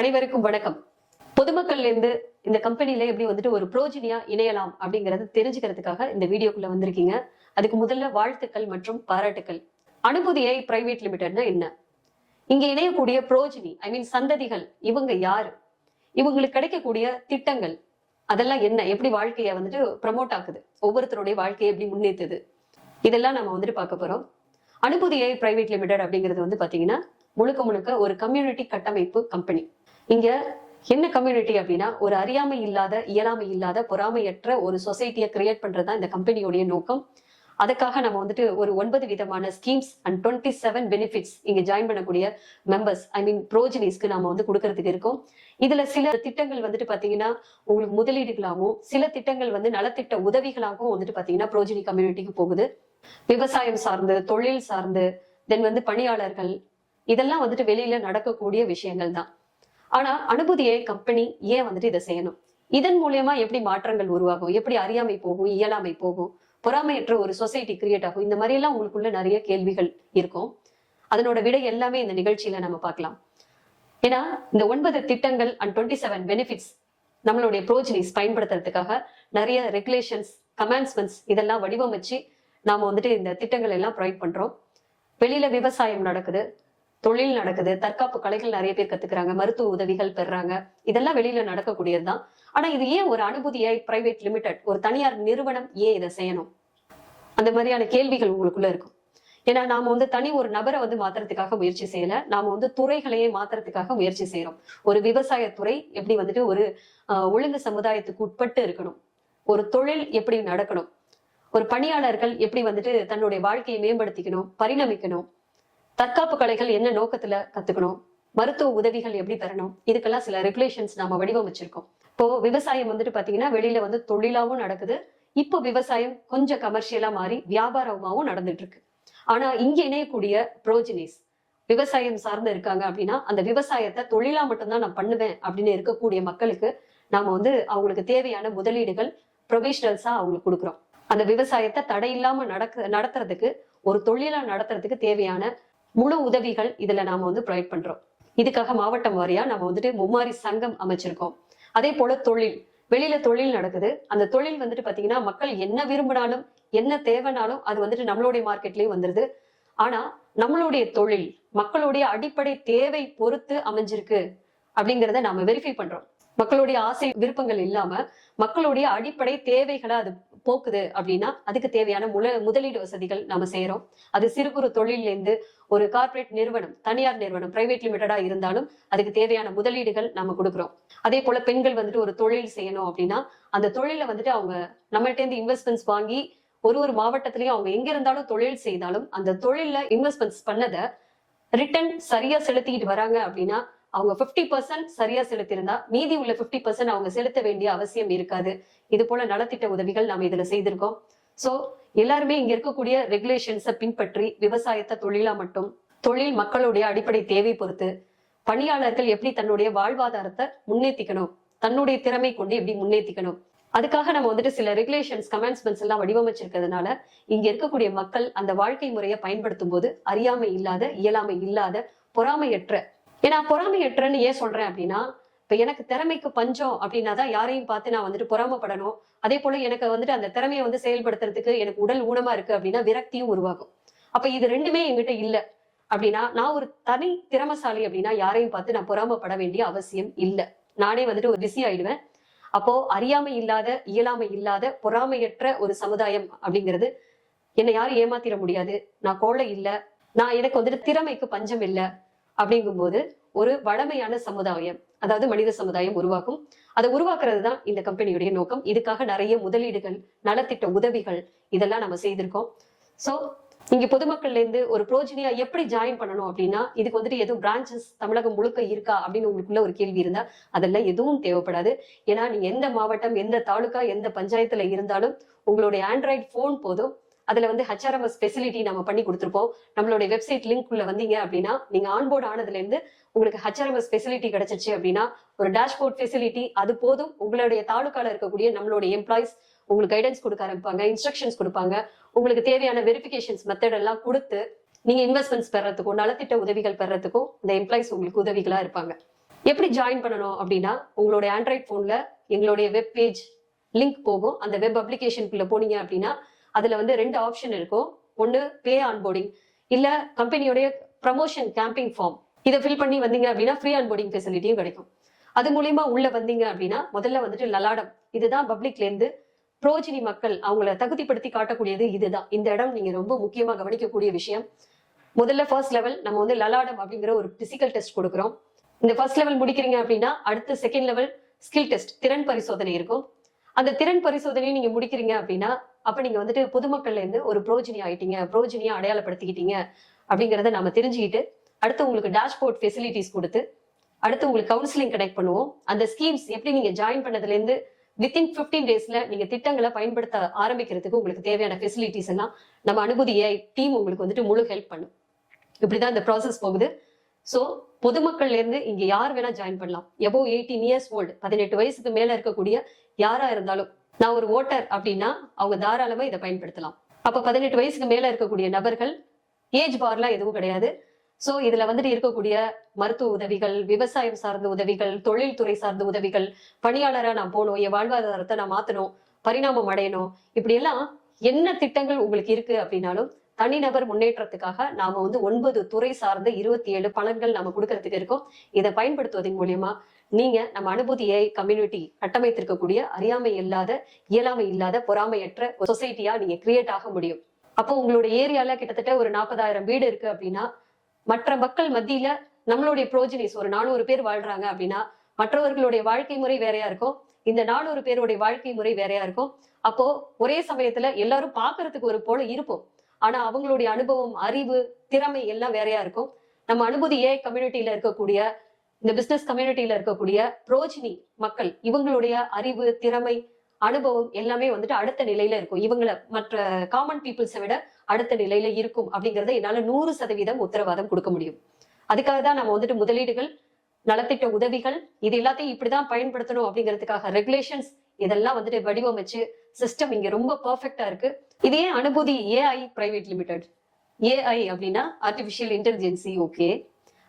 அனைவருக்கும் வணக்கம். பொதுமக்கள்ல இருந்து இந்த கம்பெனில எப்படி வந்துட்டு ஒரு புரோஜினியா இணையலாம் அப்படிங்கறது தெரிஞ்சுக்கிறதுக்காக இந்த வீடியோக்குள்ள வந்திருக்கீங்க. அதுக்கு முதல்ல வாழ்த்துக்கள் மற்றும் பாராட்டுக்கள். அனுபூதியை பிரைவேட் லிமிடெட்னா என்ன? இங்க இணையக்கூடிய புரோஜினி ஐ மீன் சந்ததிகள் இவங்க யாரு? இவங்களுக்கு கிடைக்கக்கூடிய திட்டங்கள் அதெல்லாம் என்ன? எப்படி வாழ்க்கைய வந்துட்டு ப்ரமோட் ஆக்குது? ஒவ்வொருத்தருடைய வாழ்க்கையை எப்படி முன்னேத்துது? இதெல்லாம் நம்ம வந்துட்டு பார்க்க போறோம். அனுபூதியை பிரைவேட் லிமிடெட் அப்படிங்கிறது வந்து பாத்தீங்கன்னா முழுக்க முழுக்க ஒரு கம்யூனிட்டி கட்டமைப்பு கம்பெனி. இங்க என்ன கம்யூனிட்டி அப்படின்னா ஒரு அறியாமை இல்லாத இயலாமை இல்லாத பொறாமையற்ற ஒரு சொசைட்டியை கிரியேட் பண்றதுதான் இந்த கம்பெனியோடைய நோக்கம். அதுக்காக நம்ம வந்துட்டு ஒரு ஒன்பது விதமான schemes and twenty seven benefits இங்க ஜாயின் பண்ணக்கூடிய மெம்பர்ஸ் ஐ மீன் ப்ரோஜினிஸ்க்கு நாம வந்து கொடுக்கறதுக்கு இருக்கோம். இதுல சில திட்டங்கள் வந்துட்டு பாத்தீங்கன்னா உங்களுக்கு முதலீடுகளாகவும் சில திட்டங்கள் வந்து நலத்திட்ட உதவிகளாகவும் வந்துட்டு பாத்தீங்கன்னா ப்ரோஜினி கம்யூனிட்டிக்கு போகுது. விவசாயம் சார்ந்து தொழில் சார்ந்து தென் வந்து பணியாளர்கள் இதெல்லாம் வந்துட்டு வெளியில நடக்கக்கூடிய விஷயங்கள் தான் ஆனா அனுபூதியை கம்பெனி ஏன் வந்துட்டு இதை செய்யணும்? இதன் மூலியமா எப்படி மாற்றங்கள் உருவாகும்? எப்படி அறியாமை போகும்? இயலாமை போகும்? பொறாமையற்ற ஒரு சொசைட்டி கிரியேட் ஆகும்? இந்த மாதிரி எல்லாம் உங்களுக்குள்ள நிறைய கேள்விகள் இருக்கும். அதனோட விடை எல்லாமே இந்த நிகழ்ச்சியில நம்ம பார்க்கலாம். ஏன்னா இந்த ஒன்பது திட்டங்கள் அண்ட் டுவெண்ட்டி செவன் பெனிஃபிட்ஸ் நம்மளுடைய ப்ரோஜினிஸ் பயன்படுத்துறதுக்காக நிறைய ரெகுலேஷன்ஸ் கமான்ஸ்மெண்ட்ஸ் இதெல்லாம் வடிவமைச்சு நாம வந்துட்டு இந்த திட்டங்கள் எல்லாம் ப்ரொவைட் பண்றோம். வெளியில விவசாயம் நடக்குது. தொழில் நடக்குது தற்காப்பு கலைகள் நிறைய பேர் கத்துக்கிறாங்க மருத்துவ உதவிகள் பெறாங்க. இதெல்லாம் வெளியில நடக்கக்கூடியதுதான். ஆனா இது ஏன் ஒரு அனுபூதியாய் பிரைவேட் லிமிடெட் ஒரு தனியார் நிறுவனம் ஏன் இதை செய்யணும்? அந்த மாதிரியான கேள்விகள் உங்களுக்குள்ள இருக்கும். ஏன்னா நாம வந்து தனி ஒரு நபரை வந்து மாத்துறதுக்காக முயற்சி செய்யல நாம வந்து துறைகளையே மாத்துறதுக்காக முயற்சி செய்யறோம். ஒரு விவசாய துறை எப்படி வந்துட்டு ஒரு ஒழுங்கு சமுதாயத்துக்கு உட்பட்டு இருக்கணும்? ஒரு தொழில் எப்படி நடக்கணும்? ஒரு பணியாளர்கள் எப்படி வந்துட்டு தன்னுடைய வாழ்க்கையை மேம்படுத்திக்கணும் பரிணமிக்கணும்? தற்காப்பு கலைகள் என்ன நோக்கத்துல கத்துக்கணும்? மருத்துவ உதவிகள் எப்படி பெறணும்? இதுக்கெல்லாம் சில ரெகுலேஷன்ஸ் நாம வடிவமைச்சிருக்கோம். இப்போ விவசாயம் வந்துட்டு பாத்தீங்கன்னா வெளியில வந்து தொழிலாவும் நடக்குது. இப்போ விவசாயம் கொஞ்சம் கமர்ஷியலா மாறி வியாபாரமாவும் நடந்துட்டு இருக்கு ஆனா இங்க இணையக்கூடிய ப்ரோஜினிஸ் விவசாயம் சார்ந்து இருக்காங்க அப்படின்னா அந்த விவசாயத்தை தொழிலா மட்டும்தான் நான் பண்ணுவேன் அப்படின்னு இருக்கக்கூடிய மக்களுக்கு நாம வந்து அவங்களுக்கு தேவையான முதலீடுகள் ப்ரொஃபஷனல்ஸா அவங்களுக்கு கொடுக்குறோம். அந்த விவசாயத்தை தடையில்லாம நடக்க நடத்துறதுக்கு ஒரு தொழிலா நடத்துறதுக்கு தேவையான முழு உதவிகள் இதுல நாம வந்து ப்ரொவைட் பண்றோம். இதுக்காக மாவட்டம் வாரியா நம்ம வந்துட்டு மும்மாரி சங்கம் அமைச்சிருக்கோம். அதே போல தொழில். வெளியில தொழில் நடக்குது. அந்த தொழில் வந்துட்டு பாத்தீங்கன்னா மக்கள் என்ன விரும்பினாலும் என்ன தேவைனாலும் அது வந்துட்டு நம்மளுடைய மார்க்கெட்லயே வந்துருது. ஆனா நம்மளுடைய தொழில் மக்களுடைய அடிப்படை தேவை பொறுத்து அமைஞ்சிருக்கு அப்படிங்கறத நாம வெரிஃபை பண்றோம். மக்களுடைய ஆசை விருப்பங்கள் இல்லாம மக்களுடைய அடிப்படை தேவைகளை அது போக்குது அப்படின்னா அதுக்கு தேவையான முல முதலீடு வசதிகள் நம்ம செய்யறோம் அது சிறு குறு தொழிலேருந்து ஒரு கார்ப்பரேட் நிறுவனம் தனியார் நிறுவனம் பிரைவேட் லிமிடெடா இருந்தாலும் அதுக்கு தேவையான முதலீடுகள் நம்ம கொடுக்குறோம். அதே போல பெண்கள் வந்துட்டு ஒரு தொழில் செய்யணும் அப்படின்னா அந்த தொழில வந்துட்டு அவங்க நம்மள்ட்ட இருந்து இன்வெஸ்ட்மெண்ட்ஸ் வாங்கி ஒரு ஒரு மாவட்டத்திலயும் அவங்க எங்க இருந்தாலும் தொழில் செய்தாலும் அந்த தொழில்ல இன்வெஸ்ட்மெண்ட்ஸ் பண்ணதை ரிட்டர்ன் சரியா செலுத்திட்டு வராங்க அப்படின்னா அவங்க 50% பர்சன்ட் சரியா செலுத்தியிருந்தா மீதி உள்ள 50% பர்சன்ட் அவங்க செலுத்த வேண்டிய அவசியம் இருக்காது. இது போல நலத்திட்ட உதவிகள் நாம இதுல செய்திருக்கோம். சோ எல்லாருமே இங்க இருக்கக்கூடிய ரெகுலேஷன்ஸை பின்பற்றி விவசாயத்தை தொழிலா மட்டும் தொழில் மக்களுடைய அடிப்படை தேவை பொறுத்து பணியாளர்கள் எப்படி தன்னுடைய வாழ்வாதாரத்தை முன்னேற்றிக்கணும் தன்னுடைய திறமை கொண்டு எப்படி முன்னேற்றிக்கணும் அதுக்காக நம்ம வந்துட்டு சில ரெகுலேஷன்ஸ் கமெண்ட்ஸ்மெண்ட்ஸ் எல்லாம் வடிவமைச்சிருக்கிறதுனால இங்க இருக்கக்கூடிய மக்கள் அந்த வாழ்க்கை முறையை பயன்படுத்தும் போது அறியாமை இல்லாத இயலாமை இல்லாத பொறாமையற்ற ஏன்னா பொறாமையற்றன்னு ஏன் சொல்றேன் அப்படின்னா இப்ப எனக்கு திறமைக்கு பஞ்சம் அப்படின்னா தான் யாரையும் பார்த்து நான் வந்துட்டு பொறாமப்படணும். அதே போல எனக்கு வந்துட்டு அந்த திறமையை வந்து செயல்படுத்துறதுக்கு எனக்கு உடல் ஊனமா இருக்கு அப்படின்னா விரக்தியும் உருவாகும். அப்ப இது ரெண்டுமே என்கிட்ட இல்ல அப்படின்னா நான் ஒரு தனி திறமசாலி அப்படின்னா யாரையும் பார்த்து நான் பொறாமப்பட வேண்டிய அவசியம் இல்ல. நானே வந்துட்டு ஒரு பிஸி ஆயிடுவேன். அப்போ அறியாமை இல்லாத இயலாமை இல்லாத பொறாமையற்ற ஒரு சமுதாயம் அப்படிங்கிறது என்னை யாரும் ஏமாத்திட முடியாது. நான் கோழை இல்ல. நான் எனக்கு வந்துட்டு திறமைக்கு பஞ்சம் இல்லை. அப்படிங்கும்போது ஒரு வளமையான சமுதாயம் அதாவது மனித சமுதாயம் உருவாக்கும். அதை உருவாக்குறது தான் இந்த கம்பெனியுடைய நோக்கம். இதுக்காக நிறைய முதலீடுகள் நலத்திட்ட உதவிகள் இதெல்லாம் நம்ம செய்திருக்கோம். சோ இங்க பொதுமக்கள்ல இருந்து ஒரு புரோஜினியா எப்படி ஜாயின் பண்ணணும் அப்படின்னா இதுக்கு வந்துட்டு எதுவும் பிரான்ச்சஸ் தமிழகம் முழுக்க இருக்கா அப்படின்னு உங்களுக்குள்ள ஒரு கேள்வி இருந்தா அதெல்லாம் எதுவும் தேவைப்படாது. ஏன்னா நீங்க எந்த மாவட்டம் எந்த தாலுகா எந்த பஞ்சாயத்துல இருந்தாலும் உங்களுடைய ஆண்ட்ராய்டு போன் போதும். அதுல வந்து ஹச்ஆர்எம்எஸ் ஃபெசிலிட்டி நம்ம பண்ணி கொடுத்துருப்போம். நம்மளுடைய வெப்சைட் லிங்க் உள்ள வந்தீங்க அப்படின்னா நீங்க ஆன்போர்ட் ஆனதுல இருந்து உங்களுக்கு ஹச்ஆர்எம்எஸ் ஃபெசிலிட்டி கிடைச்சிச்சு அப்படின்னா ஒரு டேஷ்போர்ட் ஃபெசிலிட்டி அது போதும். உங்களுடைய தாலுக்கால இருக்கக்கூடிய நம்மளுடைய எம்ப்ளாயிஸ் உங்களுக்கு கைடன்ஸ் கொடுக்க ஆரம்பிப்பாங்க இன்ஸ்ட்ரக்ஷன்ஸ் கொடுப்பாங்க. உங்களுக்கு தேவையான வெரிஃபிகேஷன்ஸ் மெத்தட் எல்லாம் கொடுத்து நீங்க இன்வெஸ்ட்மெண்ட்ஸ் பெறறதுக்கும் நலத்திட்ட உதவிகள் பெறத்துக்கும் இந்த எம்ப்ளாயிஸ் உங்களுக்கு உதவிகளா இருப்பாங்க. எப்படி ஜாயின் பண்ணணும் அப்படின்னா உங்களுடைய ஆண்ட்ராய்ட் போன்ல எங்களுடைய வெப் பேஜ் லிங்க் போகும். அந்த வெப் அப்ளிகேஷனுக்குள்ள போனீங்க அப்படின்னா அதுல வந்து ரெண்டு ஆப்ஷன் இருக்கும். ஒன்னு பே ஆன்போர்டிங் இல்ல கம்பெனியோடைய ப்ரமோஷன் கேம்பிங் ஃபார்ம் இதை ஃபில் பண்ணி வந்தீங்க அப்படின்னா ஃப்ரீ ஆன்போர்டிங் ஃபெசிலிட்டியும் கிடைக்கும். அது மூலியமா உள்ள வந்தீங்க அப்படின்னா முதல்ல வந்துட்டு லலாடம் இதுதான் பப்ளிக்ல இருந்து புரோஜினி மக்கள் அவங்கள தகுதிப்படுத்தி காட்டக்கூடியது இதுதான். இந்த இடம் நீங்க ரொம்ப முக்கியமா கவனிக்கக்கூடிய விஷயம். முதல்ல ஃபர்ஸ்ட் லெவல் நம்ம வந்து லலாடம் அப்படிங்கிற ஒரு பிசிக்கல் டெஸ்ட் கொடுக்குறோம். இந்த ஃபர்ஸ்ட் லெவல் முடிக்கிறீங்க அப்படின்னா அடுத்து செகண்ட் லெவல் ஸ்கில் டெஸ்ட் திறன் பரிசோதனை இருக்கும். அந்த திறன் பரிசோதனையை நீங்க முடிக்கிறீங்க அப்படின்னா அப்ப நீங்க வந்துட்டு பொதுமக்கள்ல இருந்து ஒரு புரோஜினி ஆயிட்டீங்க புரோஜினியா அடையாளப்படுத்திக்கிட்டீங்க அப்படிங்கறத நாம தெரிஞ்சுக்கிட்டு அடுத்து உங்களுக்கு டேஷ்போர்ட் ஃபெசிலிட்டிஸ் கொடுத்து அடுத்து உங்களுக்கு கவுன்சிலிங் கனெக்ட் பண்ணுவோம். அந்த ஸ்கீம்ஸ் எப்படி நீங்க ஜாயின் பண்ணதுல இருந்து வித்தின் பிப்டீன் டேஸ்ல நீங்க திட்டங்களை பயன்படுத்த ஆரம்பிக்கிறதுக்கு உங்களுக்கு தேவையான ஃபெசிலிட்டிஸ் எல்லாம் நம்ம அனுபூதி ஏஐ டீம் உங்களுக்கு வந்துட்டு முழு ஹெல்ப் பண்ணும். இப்படிதான் இந்த ப்ராசஸ் போகுது. ஸோ பொதுமக்கள்ல இருந்து இங்க யார் வேணா ஜாயின் பண்ணலாம். எபோ எயிட்டீன் இயர்ஸ் ஓல்டு பதினெட்டு வயசுக்கு மேல இருக்கக்கூடிய யாரா இருந்தாலும் நான் ஒரு ஓட்டர் அப்படின்னா அவங்க தாராளமா இதை பயன்படுத்தலாம். அப்ப பதினெட்டு வயசுக்கு மேல இருக்கக்கூடிய நபர்கள் ஏஜ் பார்லாம் எதுவும் கிடையாது. சோ இதுல வந்துட்டு இருக்கக்கூடிய மருத்துவ உதவிகள் விவசாயம் சார்ந்த உதவிகள் தொழில்துறை சார்ந்த உதவிகள் பணியாளரா நான் போகணும் என் வாழ்வாதாரத்தை நான் மாத்தணும் பரிணாமம் அடையணும் இப்படி எல்லாம் என்ன திட்டங்கள் உங்களுக்கு இருக்கு அப்படின்னாலும் தனிநபர் முன்னேற்றத்துக்காக நாம வந்து ஒன்பது துறை சார்ந்த இருபத்தி ஏழு பலன்கள் நாம கொடுக்கறதுக்கு இருக்கோம். இதை பயன்படுத்துவதன் மூலியமா நீங்க நம்ம அனுபூதியை கம்யூனிட்டி கட்டமைத்திருக்கக்கூடிய அறியாமை இல்லாத இயலாமை இல்லாத பொறாமையற்ற சொசைட்டியா நீங்க கிரியேட் ஆக முடியும். அப்போ உங்களுடைய ஏரியால கிட்டத்தட்ட ஒரு நாற்பதாயிரம் வீடு இருக்கு அப்படின்னா மற்ற மக்கள் மத்தியில நம்மளுடைய புரோஜினிஸ் ஒரு நானூறு பேர் வாழ்றாங்க அப்படின்னா மற்றவர்களுடைய வாழ்க்கை முறை வேறையா இருக்கும். இந்த நானூறு பேருடைய வாழ்க்கை முறை வேறையா இருக்கும். அப்போ ஒரே சமயத்துல எல்லாரும் பாக்குறதுக்கு ஒரு போல இருப்போம். ஆனா அவங்களுடைய அனுபவம் அறிவு திறமை எல்லாம் வேறையா இருக்கும். நம்ம அனுபூதி ஏ கம்யூனிட்டியில இருக்கக்கூடிய இந்த பிசினஸ் கம்யூனிட்டியில இருக்கக்கூடிய புரோஜினி மக்கள் இவங்களுடைய அறிவு திறமை அனுபவம் எல்லாமே வந்துட்டு அடுத்த நிலையில இருக்கும். இவங்களை மற்ற காமன் பீப்புள்ஸை விட அடுத்த நிலையில இருக்கும் அப்படிங்கறத என்னால நூறு சதவீதம் உத்தரவாதம் கொடுக்க முடியும். அதுக்காக தான் நம்ம வந்துட்டு முதலீடுகள் நலத்திட்ட உதவிகள் இது எல்லாத்தையும் இப்படிதான் பயன்படுத்தணும் அப்படிங்கிறதுக்காக ரெகுலேஷன்ஸ் இதெல்லாம் வந்துட்டு வடிவமைச்சு சிஸ்டம் இங்க ரொம்ப பர்ஃபெக்டா இருக்கு. இதே Anubhuti AI private limited AI அப்படின்னா ஆர்டிபிஷியல் இன்டெலிஜென்சி ஓகே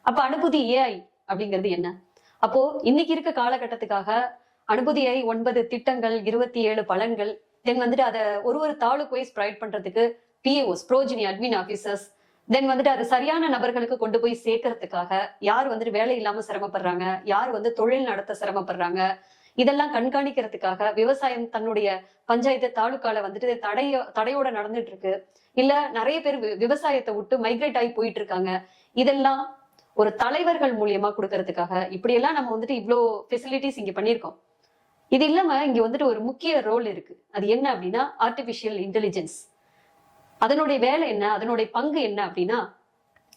அப்ப அனுபூதி ஏஐ அப்படிங்கிறது என்ன? அப்போ இன்னைக்கு இருக்க காலகட்டத்துக்காக அனுபூதி ஏஐ ஒன்பது திட்டங்கள் இருபத்தி ஏழு பலன்கள் தென் வந்துட்டு அதை ஒரு ஒரு தாலுக்கு வைஸ் ப்ரொவைட் பண்றதுக்கு பிஏஓஸ் ப்ரோஜினி அட்மின் ஆபீசர்ஸ் தென் வந்துட்டு அது சரியான நபர்களுக்கு கொண்டு போய் சேர்க்கறதுக்காக யார் வந்துட்டு வேலை இல்லாம சிரமப்படுறாங்க யார் வந்து தொழில் நடத்த சிரமப்படுறாங்க இதெல்லாம் கண்காணிக்கிறதுக்காக விவசாயம் தன்னுடைய பஞ்சாயத்து தாலுக்கால வந்துட்டு தடைய தடையோட நடந்துட்டு இருக்கு இல்ல நிறைய பேர் வி- விவசாயத்தை விட்டு மைக்ரேட் ஆகி போயிட்டு இருக்காங்க இதெல்லாம் ஒரு தலைவர்கள் மூலியமா கொடுக்கறதுக்காக இப்படி எல்லாம் நம்ம வந்துட்டு இவ்வளோ ஃபெசிலிட்டிஸ் இங்க பண்ணியிருக்கோம். இது இல்லாம இங்க வந்துட்டு ஒரு முக்கிய ரோல் இருக்கு. அது என்ன அப்படின்னா ஆர்டிபிஷியல் இன்டெலிஜென்ஸ் அதனுடைய வேலை என்ன? அதனுடைய பங்கு என்ன அப்படின்னா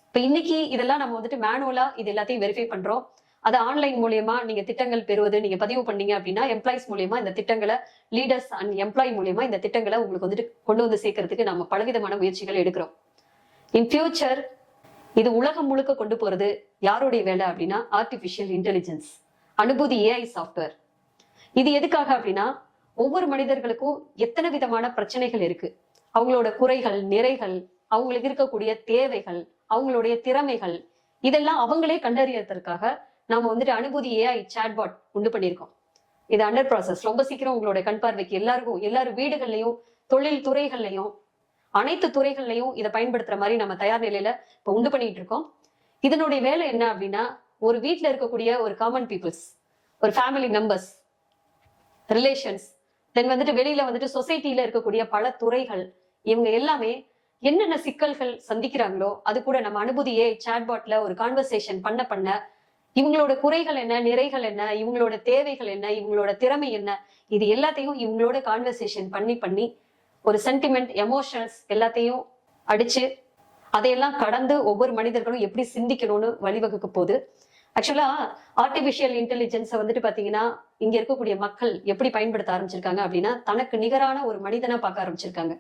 இப்ப இன்னைக்கு இதெல்லாம் நம்ம வந்துட்டு மேனுவலா இது எல்லாத்தையும் வெரிஃபை பண்றோம். அதை ஆன்லைன் மூலியமா நீங்க திட்டங்கள் பெறுவது நீங்க பதிவு பண்ணீங்க அப்படின்னா எம்ப்ளாயிஸ் மூலியமா இந்த திட்டங்களை லீடர்ஸ் அண்ட் எம்ப்ளாய் மூலியமா இந்த திட்டங்களை உங்களுக்கு வந்துட்டு கொண்டு வந்து சேர்க்கறதுக்கு நம்ம பலவிதமான முயற்சிகள் எடுக்கிறோம். இன் ஃபியூச்சர் இது உலகம் முழுக்க கொண்டு போறது யாருடைய வேலை அப்படின்னா artificial intelligence Anubhuti AI software இது எதுக்காக அப்படின்னா ஒவ்வொரு மனிதர்களுக்கும் எத்தனை விதமான பிரச்சனைகள் இருக்கு. அவங்களோட குறைகள் நிறைகள் அவங்களுக்கு இருக்கக்கூடிய தேவைகள் அவங்களுடைய திறமைகள் இதெல்லாம் அவங்களே கண்டறியறதற்காக நாம வந்துட்டு அனுபூதி ஏஐ சாட்பாட் உண்டு பண்ணியிருக்கோம். இது அண்டர் ப்ராசஸ் ரொம்ப சீக்கிரம் உங்களோட கண் பார்வைக்கு எல்லாருக்கும் எல்லாரும் வீடுகள்லையும் தொழில் துறைகள்லையும் அனைத்து துறைகள்லையும் இதை பயன்படுத்துற மாதிரி நம்ம தயார் நிலையில இப்ப உண்டு பண்ணிட்டு இருக்கோம். இதனுடைய வேலை என்ன அப்படின்னா ஒரு வீட்டில் இருக்கக்கூடிய ஒரு காமன் பீப்புள்ஸ் ஒரு ஃபேமிலி மெம்பர்ஸ் ரிலேஷன்ஸ் தென் வந்துட்டு வெளியில வந்துட்டு சொசைட்டில இருக்கக்கூடிய பல துறைகள் இவங்க எல்லாமே என்னென்ன சிக்கல்கள் சந்திக்கிறாங்களோ அது கூட நம்ம அனுபூதியே சாட்பாட்ல ஒரு கான்வர்சேஷன் பண்ண பண்ண இவங்களோட குறைகள் என்ன நிறைகள் என்ன இவங்களோட தேவைகள் என்ன இவங்களோட திறமை என்ன இது எல்லாத்தையும் இவங்களோட கான்வர்சேஷன் பண்ணி பண்ணி ஒரு சென்டிமெண்ட் எமோஷன்ஸ் எல்லாத்தையும் அடிச்சு அதையெல்லாம் கடந்து ஒவ்வொரு மனிதர்களும் எப்படி சிந்திக்கணும்னு வழிவகுக்க போகுது. ஆக்சுவலா ஆர்டிபிஷியல் இன்டெலிஜென்ஸை வந்துட்டு பாத்தீங்கன்னா இங்க இருக்கக்கூடிய மக்கள் எப்படி பயன்படுத்த ஆரம்பிச்சிருக்காங்க அப்படின்னா தனக்கு நிகரான ஒரு மனிதனா பார்க்க ஆரம்பிச்சிருக்காங்க.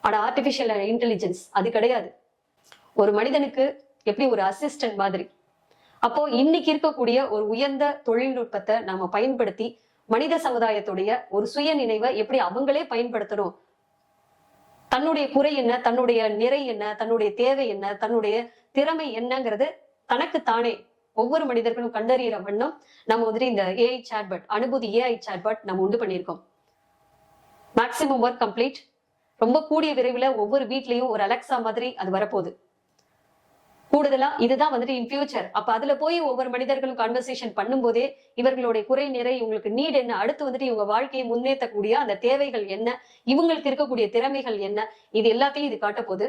ஆனா ஆர்டிபிஷியல் இன்டெலிஜென்ஸ் அது கிடையாது. ஒரு மனிதனுக்கு எப்படி ஒரு அசிஸ்டன்ட் மாதிரி அப்போ இன்னைக்கு இருக்கக்கூடிய ஒரு உயர்ந்த தொழில்நுட்பத்தை நாம பயன்படுத்தி மனித சமுதாயத்துடைய ஒரு சுய நினைவை எப்படி அவங்களே பயன்படுத்தணும்? தன்னுடைய குறை என்ன தன்னுடைய நிறை என்ன தன்னுடைய தேவை என்ன தன்னுடைய திறமை என்னங்கிறது தனக்கு தானே ஒவ்வொரு மனிதர்களும் கண்டறியிற வண்ணம் நம்ம வந்துட்டு இந்த ஏஐ சாட்பட் அனுபூதி ஏஐ சாட்பட் நம்ம உண்டு பண்ணியிருக்கோம். மேக்சிமம் ஒர்க் கம்ப்ளீட் ரொம்ப கூடிய விரைவில் ஒவ்வொரு வீட்லயும் ஒரு அலெக்சா மாதிரி அது வரப்போகுது. கூடுதலா இதுதான் வந்துட்டு இன் ஃபியூச்சர் அப்ப அதுல போய் ஒவ்வொரு மனிதர்களும் கான்வர்சேஷன் பண்ணும்போதே இவர்களுடைய குறை நிறை இவங்களுக்கு நீட் என்ன அடுத்து வந்துட்டு இவங்க வாழ்க்கையை முன்னேற்றக்கூடிய அந்த தேவைகள் என்ன இவங்களுக்கு இருக்கக்கூடிய திறமைகள் என்ன இது எல்லாத்தையும் இது காட்ட போகுது.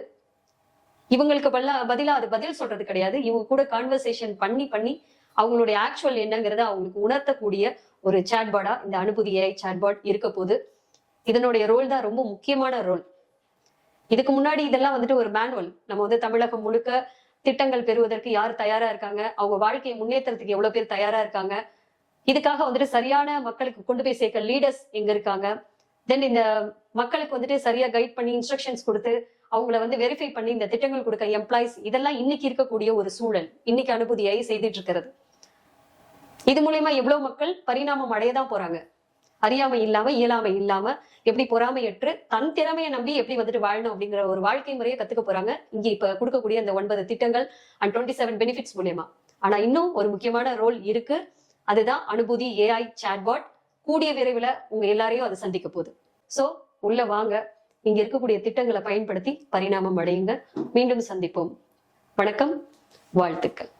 இவங்களுக்கு பல்ல பதிலா அது பதில் சொல்றது கிடையாது. இவங்க கூட கான்வர்சேஷன் பண்ணி பண்ணி அவங்களுடைய ஆக்சுவல் என்னங்கிறத அவங்களுக்கு உணர்த்தக்கூடிய ஒரு சாட்பாடா இந்த அனுபூதி ஏஐ சாட்பாட் இருக்க போகுது. இதனுடைய ரோல் தான் ரொம்ப முக்கியமான ரோல் இதுக்கு முன்னாடி இதெல்லாம் வந்துட்டு ஒரு மேனுவல் நம்ம வந்து தமிழகம் முழுக்க திட்டங்கள் பெறுவதற்கு யார் தயாரா இருக்காங்க? அவங்க வாழ்க்கையை முன்னேற்றத்துக்கு எவ்வளவு பேர் தயாரா இருக்காங்க? இதுக்காக வந்துட்டு சரியான மக்களுக்கு கொண்டு போய் சேர்க்க லீடர்ஸ் எங்க இருக்காங்க? தென் இந்த மக்களுக்கு வந்துட்டு சரியா கைட் பண்ணி இன்ஸ்ட்ரக்ஷன்ஸ் கொடுத்து அவங்கள வந்து வெரிஃபை பண்ணி இந்த திட்டங்கள் கொடுக்க எம்ப்ளாயிஸ் இதெல்லாம் இன்னைக்கு இருக்கக்கூடிய ஒரு சூழல். இன்னைக்கு அனுபூதியாகி செய்துட்டு இருக்கிறது. இது மூலயமா எவ்வளவு மக்கள் பரிணாமம் அடையதான் போறாங்க. அறியாமை இல்லாம இயலாமை இல்லாம எப்படி பொறாமையற்று தன் திறமையை நம்பி எப்படி வந்துட்டு வாழணும் அப்படிங்கிற ஒரு வாழ்க்கை முறையை கத்துக்க போறாங்க. இங்க இப்ப கொடுக்கக்கூடிய அந்த ஒன்பது திட்டங்கள் அண்ட் டுவெண்ட்டி செவன் பெனிஃபிட்ஸ் மூலியமா. ஆனா இன்னும் ஒரு முக்கியமான ரோல் இருக்கு. அதுதான் அனுபூதி ஏஐ சாட்பாட் கூடிய விரைவில் உங்க எல்லாரையும் அது சந்திக்க போகுது. சோ உள்ள வாங்க. இங்க இருக்கக்கூடிய திட்டங்களை பயன்படுத்தி பரிணாமம் அடையுங்க. மீண்டும் சந்திப்போம். வணக்கம். வாழ்த்துக்கள்.